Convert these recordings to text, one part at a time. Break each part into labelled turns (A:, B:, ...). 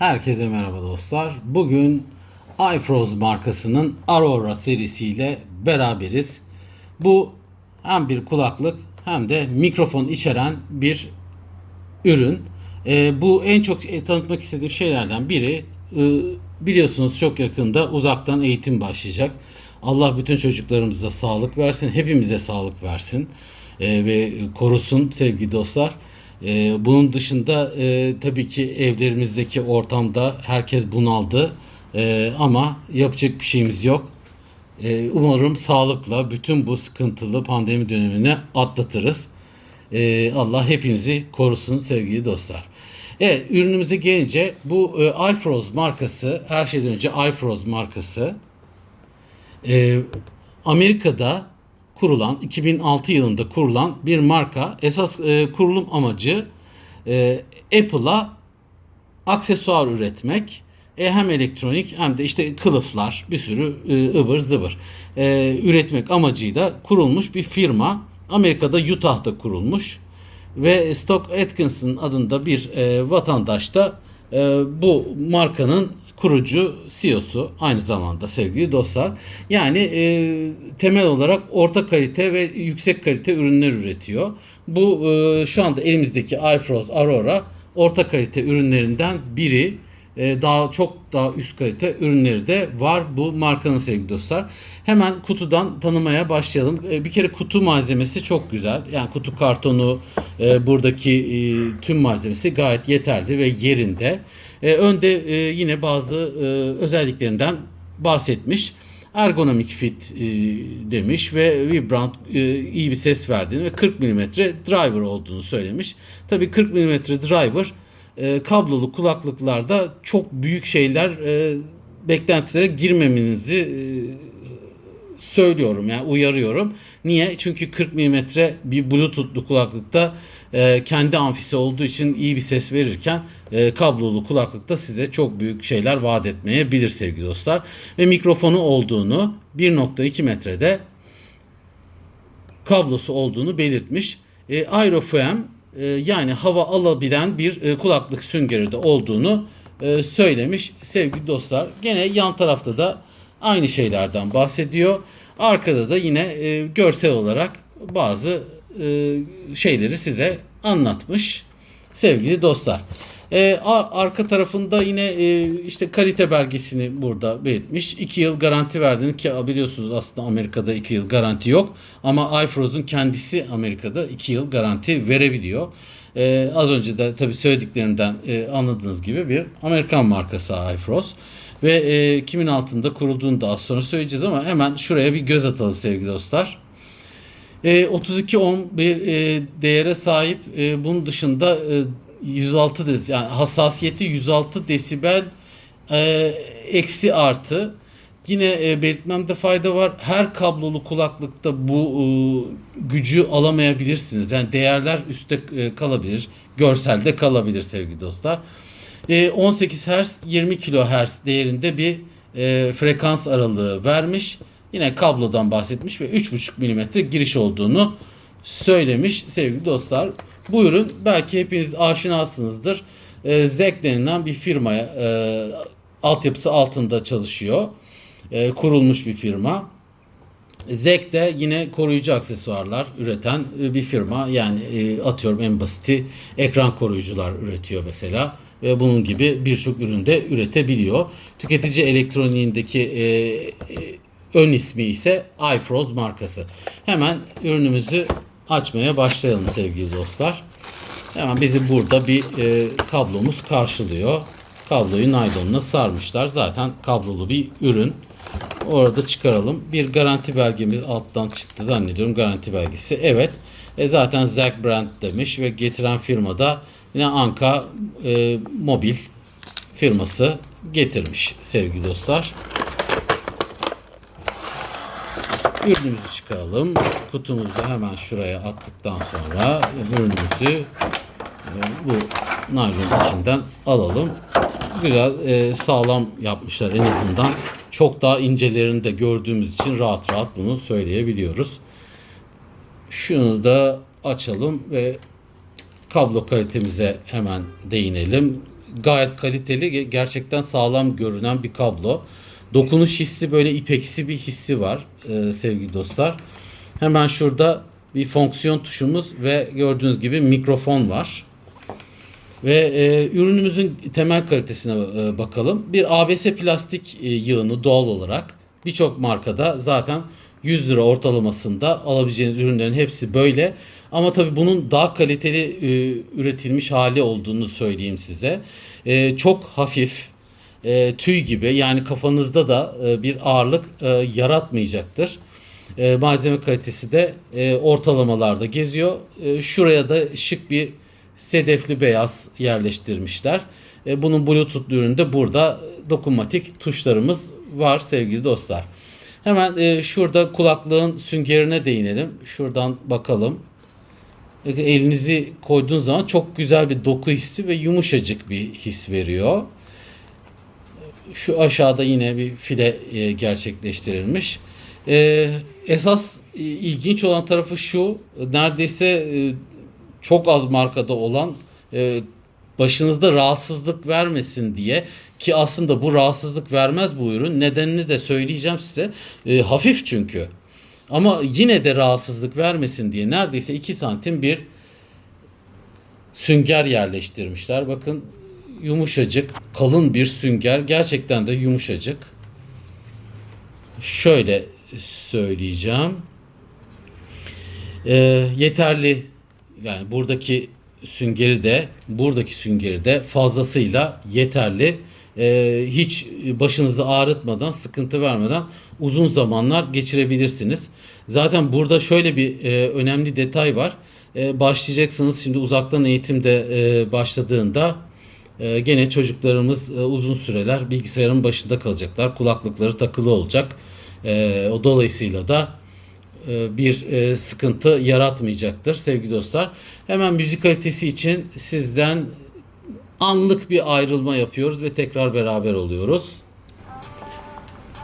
A: Herkese merhaba dostlar. Bugün iFroze markasının Aurora serisiyle beraberiz. Bu hem bir kulaklık hem de mikrofon içeren bir ürün. Ee, bu en çok e, tanıtmak istediğim şeylerden biri. Ee, biliyorsunuz çok yakında uzaktan eğitim başlayacak. Allah bütün çocuklarımıza sağlık versin, hepimize sağlık versin Ee, ve korusun sevgili dostlar. Ee, bunun dışında e, tabii ki evlerimizdeki ortamda herkes bunaldı Ee, ama yapacak bir şeyimiz yok. Ee, umarım sağlıkla bütün bu sıkıntılı pandemi dönemini atlatırız. Ee, Allah hepinizi korusun sevgili dostlar. Evet ürünümüze gelince bu e, iFroze markası her şeyden önce iFroze markası e, Amerika'da kurulan 2006 yılında kurulan bir marka esas e, kurulum amacı e, Apple'a aksesuar üretmek. E, hem elektronik hem de işte kılıflar bir sürü e, ıvır zıvır e, üretmek amacıyla kurulmuş bir firma. Amerika'da Utah'da kurulmuş ve Stock Atkinson adında bir e, vatandaş da e, bu markanın kurucu CEO'su aynı zamanda sevgili dostlar. Yani e, temel olarak orta kalite ve yüksek kalite ürünler üretiyor. Bu e, şu anda elimizdeki iFroze Aurora orta kalite ürünlerinden biri. E, daha çok daha üst kalite ürünleri de var bu markanın sevgili dostlar. Hemen kutudan tanımaya başlayalım. E, bir kere kutu malzemesi çok güzel. Yani kutu kartonu e, buradaki e, tüm malzemesi gayet yeterli ve yerinde. E, önde e, yine bazı e, özelliklerinden bahsetmiş. Ergonomik fit e, demiş ve vibrant e, iyi bir ses verdiğini ve 40 mm driver olduğunu söylemiş. Tabii 40 mm driver e, kablolu kulaklıklarda çok büyük şeyler e, beklentilere girmemenizi e, söylüyorum yani uyarıyorum. Niye? Çünkü 40 mm bir bluetoothlu kulaklıkta e, kendi amfisi olduğu için iyi bir ses verirken e, kablolu kulaklıkta size çok büyük şeyler vaat etmeyebilir sevgili dostlar. Ve mikrofonu olduğunu 1.2 metrede kablosu olduğunu belirtmiş. E, Aerofem e, yani hava alabilen bir e, kulaklık süngeri de olduğunu e, söylemiş sevgili dostlar. Gene yan tarafta da aynı şeylerden bahsediyor. Arkada da yine e, görsel olarak bazı e, şeyleri size anlatmış sevgili dostlar. E, arka tarafında yine e, işte kalite belgesini burada belirtmiş. 2 yıl garanti verdiğini ki biliyorsunuz aslında Amerika'da 2 yıl garanti yok. Ama iFroze'un kendisi Amerika'da 2 yıl garanti verebiliyor. Az önce de tabii söylediklerimden anladığınız gibi bir Amerikan markası iFroze. Ve kimin altında kurulduğunu da az sonra söyleyeceğiz ama hemen şuraya bir göz atalım sevgili dostlar. E, 32 ohm bir e, değere sahip. E, bunun dışında e, 106 des- yani hassasiyeti 106 desibel e, eksi artı. Yine e, belirtmemde fayda var. Her kablolu kulaklıkta bu e, gücü alamayabilirsiniz. Yani değerler üstte e, kalabilir. Görselde kalabilir sevgili dostlar. E, 18 Hz 20 kHz değerinde bir e, frekans aralığı vermiş. Yine kablodan bahsetmiş ve 3.5 mm giriş olduğunu söylemiş sevgili dostlar. Bu ürün belki hepiniz aşinasınızdır. E, Zeg denilen bir firmaya e, altyapısı altında çalışıyor. E, kurulmuş bir firma. Zeg de yine koruyucu aksesuarlar üreten e, bir firma. Yani e, atıyorum en basiti ekran koruyucular üretiyor mesela. Ve bunun gibi birçok üründe üretebiliyor. Tüketici elektroniğindeki e, e, ön ismi ise iFroze markası. Hemen ürünümüzü açmaya başlayalım sevgili dostlar. Hemen bizi burada bir e, kablomuz karşılıyor. Kabloyu naylonuna sarmışlar. Zaten kablolu bir ürün. Orada çıkaralım. Bir garanti belgemiz alttan çıktı zannediyorum. Garanti belgesi. Evet. E zaten Zack Brand demiş ve getiren firmada yine Anka e, Mobil firması getirmiş sevgili dostlar. Ürünümüzü çıkaralım. Kutumuzu hemen şuraya attıktan sonra ürünümüzü e, bu naylon içinden alalım. Güzel e, sağlam yapmışlar en azından. Çok daha incelerini de gördüğümüz için rahat rahat bunu söyleyebiliyoruz. Şunu da açalım ve kablo kalitemize hemen değinelim. gayet kaliteli, ge- gerçekten sağlam görünen bir kablo. Dokunuş hissi böyle ipeksi bir hissi var e, sevgili dostlar. Hemen şurada bir fonksiyon tuşumuz ve gördüğünüz gibi mikrofon var. Ve e, ürünümüzün temel kalitesine e, bakalım. Bir ABS plastik e, yığını doğal olarak birçok markada zaten 100 lira ortalamasında alabileceğiniz ürünlerin hepsi böyle. Ama tabii bunun daha kaliteli e, üretilmiş hali olduğunu söyleyeyim size. E, çok hafif, e, tüy gibi yani kafanızda da e, bir ağırlık e, yaratmayacaktır. E, malzeme kalitesi de e, ortalamalarda geziyor. E, şuraya da şık bir sedefli beyaz yerleştirmişler. E, bunun Bluetooth üründe burada dokunmatik tuşlarımız var sevgili dostlar. Hemen e, şurada kulaklığın süngerine değinelim. Şuradan bakalım. E, Elinizi koyduğunuz zaman çok güzel bir doku hissi ve yumuşacık bir his veriyor. Şu aşağıda yine bir file e, gerçekleştirilmiş. E, esas e, ilginç olan tarafı şu. Neredeyse e, çok az markada olan e, başınızda rahatsızlık vermesin diye ki aslında bu rahatsızlık vermez bu ürün. Nedenini de söyleyeceğim size. E, hafif çünkü. Ama yine de rahatsızlık vermesin diye neredeyse 2 santim bir sünger yerleştirmişler. Bakın yumuşacık, kalın bir sünger. Gerçekten de yumuşacık. Şöyle söyleyeceğim. Ee, yeterli yani buradaki süngeri de buradaki süngeri de fazlasıyla yeterli. Ee, hiç başınızı ağrıtmadan, sıkıntı vermeden uzun zamanlar geçirebilirsiniz. Zaten burada şöyle bir e, önemli detay var. E, başlayacaksınız şimdi uzaktan eğitimde e, başladığında e, gene çocuklarımız e, uzun süreler bilgisayarın başında kalacaklar. Kulaklıkları takılı olacak. E, o dolayısıyla da e, bir e, sıkıntı yaratmayacaktır sevgili dostlar. Hemen müzik kalitesi için sizden anlık bir ayrılma yapıyoruz ve tekrar beraber oluyoruz.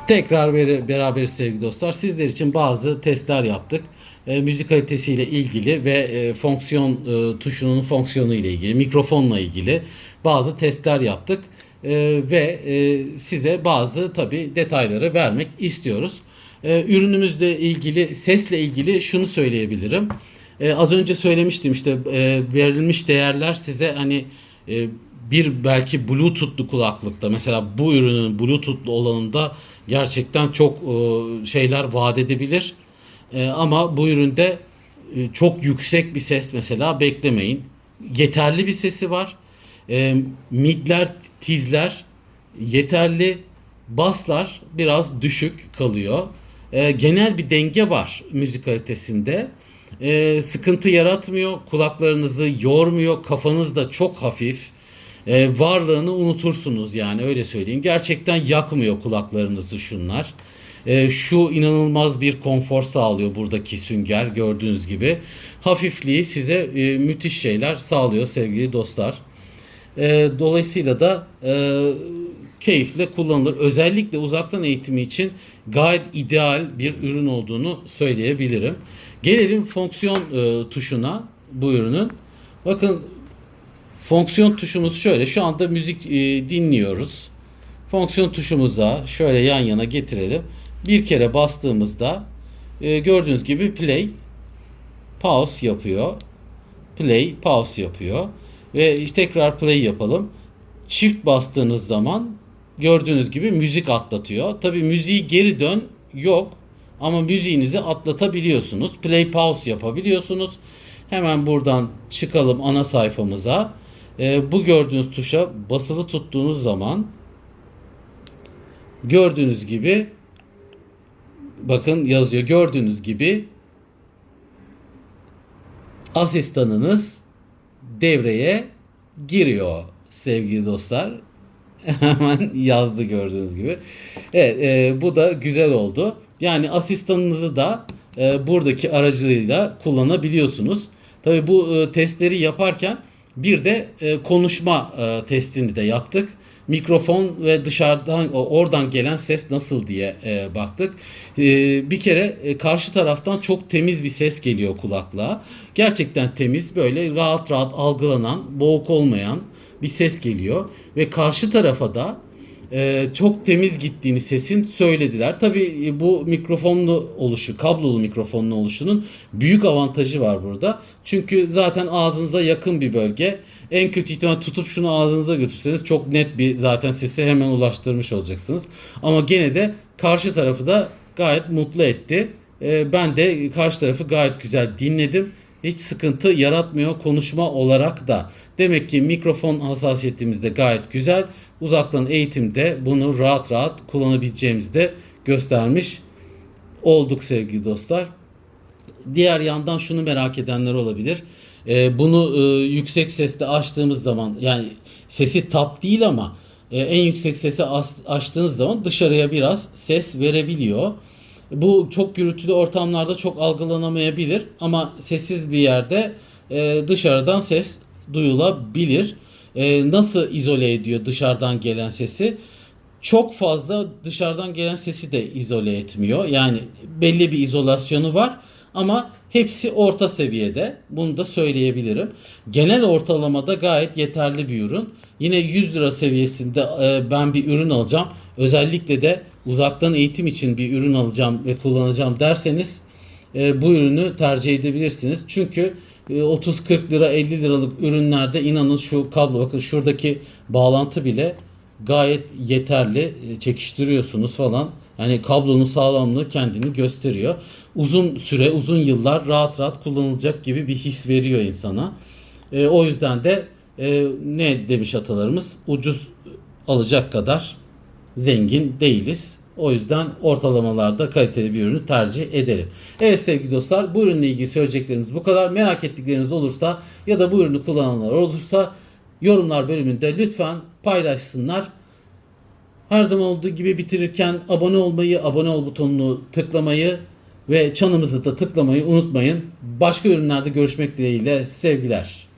A: Tekrar beri- beraber sevgili dostlar. Sizler için bazı testler yaptık. E, müzik kalitesiyle ilgili ve e, fonksiyon e, tuşunun fonksiyonu ile ilgili, mikrofonla ilgili bazı testler yaptık. E, ve e, size bazı tabi detayları vermek istiyoruz. E, ürünümüzle ilgili, sesle ilgili şunu söyleyebilirim. E, az önce söylemiştim işte e, verilmiş değerler size hani e, bir belki Bluetooth'lu kulaklıkta mesela bu ürünün Bluetooth'lu olanında gerçekten çok e, şeyler vaat edebilir. E, ama bu üründe e, çok yüksek bir ses mesela beklemeyin. Yeterli bir sesi var. E, midler, tizler yeterli. Baslar biraz düşük kalıyor. E, genel bir denge var müzik kalitesinde. E, sıkıntı yaratmıyor, kulaklarınızı yormuyor, kafanız da çok hafif. E, varlığını unutursunuz yani öyle söyleyeyim. Gerçekten yakmıyor kulaklarınızı şunlar. E, şu inanılmaz bir konfor sağlıyor buradaki sünger gördüğünüz gibi. Hafifliği size e, müthiş şeyler sağlıyor sevgili dostlar. E, dolayısıyla da e, keyifle kullanılır. Özellikle uzaktan eğitimi için gayet ideal bir ürün olduğunu söyleyebilirim. Gelelim fonksiyon e, tuşuna bu ürünün. Bakın fonksiyon tuşumuz şöyle. Şu anda müzik e, dinliyoruz. Fonksiyon tuşumuza şöyle yan yana getirelim. Bir kere bastığımızda e, gördüğünüz gibi play, pause yapıyor. Play, pause yapıyor. Ve işte tekrar play yapalım. Çift bastığınız zaman gördüğünüz gibi müzik atlatıyor. Tabi müziği geri dön yok. Ama müziğinizi atlatabiliyorsunuz. Play pause yapabiliyorsunuz. Hemen buradan çıkalım ana sayfamıza. Ee, bu gördüğünüz tuşa basılı tuttuğunuz zaman gördüğünüz gibi bakın yazıyor. Gördüğünüz gibi asistanınız devreye giriyor sevgili dostlar. Hemen yazdı gördüğünüz gibi. Evet e, bu da güzel oldu. Yani asistanınızı da e, buradaki aracılığıyla kullanabiliyorsunuz. Tabi bu e, testleri yaparken bir de e, konuşma e, testini de yaptık. Mikrofon ve dışarıdan oradan gelen ses nasıl diye e, baktık. E, bir kere e, karşı taraftan çok temiz bir ses geliyor kulaklığa. Gerçekten temiz böyle rahat rahat algılanan, boğuk olmayan bir ses geliyor ve karşı tarafa da e, çok temiz gittiğini sesin söylediler. Tabii e, bu mikrofonlu oluşu, kablolu mikrofonlu oluşunun büyük avantajı var burada. Çünkü zaten ağzınıza yakın bir bölge. En kötü ihtimal tutup şunu ağzınıza götürseniz çok net bir zaten sesi hemen ulaştırmış olacaksınız. Ama gene de karşı tarafı da gayet mutlu etti. E, ben de karşı tarafı gayet güzel dinledim. Hiç sıkıntı yaratmıyor konuşma olarak da. Demek ki mikrofon hassasiyetimiz de gayet güzel. Uzaktan eğitimde bunu rahat rahat kullanabileceğimizi de göstermiş olduk sevgili dostlar. Diğer yandan şunu merak edenler olabilir. Ee, bunu e, yüksek sesle açtığımız zaman yani sesi tap değil ama e, en yüksek sesi açtığınız zaman dışarıya biraz ses verebiliyor. Bu çok gürültülü ortamlarda çok algılanamayabilir ama sessiz bir yerde e, dışarıdan ses duyulabilir. E, nasıl izole ediyor dışarıdan gelen sesi? Çok fazla dışarıdan gelen sesi de izole etmiyor. Yani belli bir izolasyonu var ama hepsi orta seviyede. Bunu da söyleyebilirim. Genel ortalamada gayet yeterli bir ürün. Yine 100 lira seviyesinde e, ben bir ürün alacağım. Özellikle de uzaktan eğitim için bir ürün alacağım ve kullanacağım derseniz e, bu ürünü tercih edebilirsiniz. Çünkü 30-40 lira 50 liralık ürünlerde inanın şu kablo bakın şuradaki bağlantı bile gayet yeterli. E, Çekiştiriyorsunuz falan. Yani kablonun sağlamlığı kendini gösteriyor. Uzun süre, uzun yıllar rahat rahat kullanılacak gibi bir his veriyor insana. E, o yüzden de e, ne demiş atalarımız? Ucuz alacak kadar zengin değiliz. O yüzden ortalamalarda kaliteli bir ürünü tercih edelim. Evet sevgili dostlar bu ürünle ilgili söyleyeceklerimiz bu kadar. Merak ettikleriniz olursa ya da bu ürünü kullananlar olursa yorumlar bölümünde lütfen paylaşsınlar. Her zaman olduğu gibi bitirirken abone olmayı, abone ol butonunu tıklamayı ve çanımızı da tıklamayı unutmayın. Başka ürünlerde görüşmek dileğiyle sevgiler.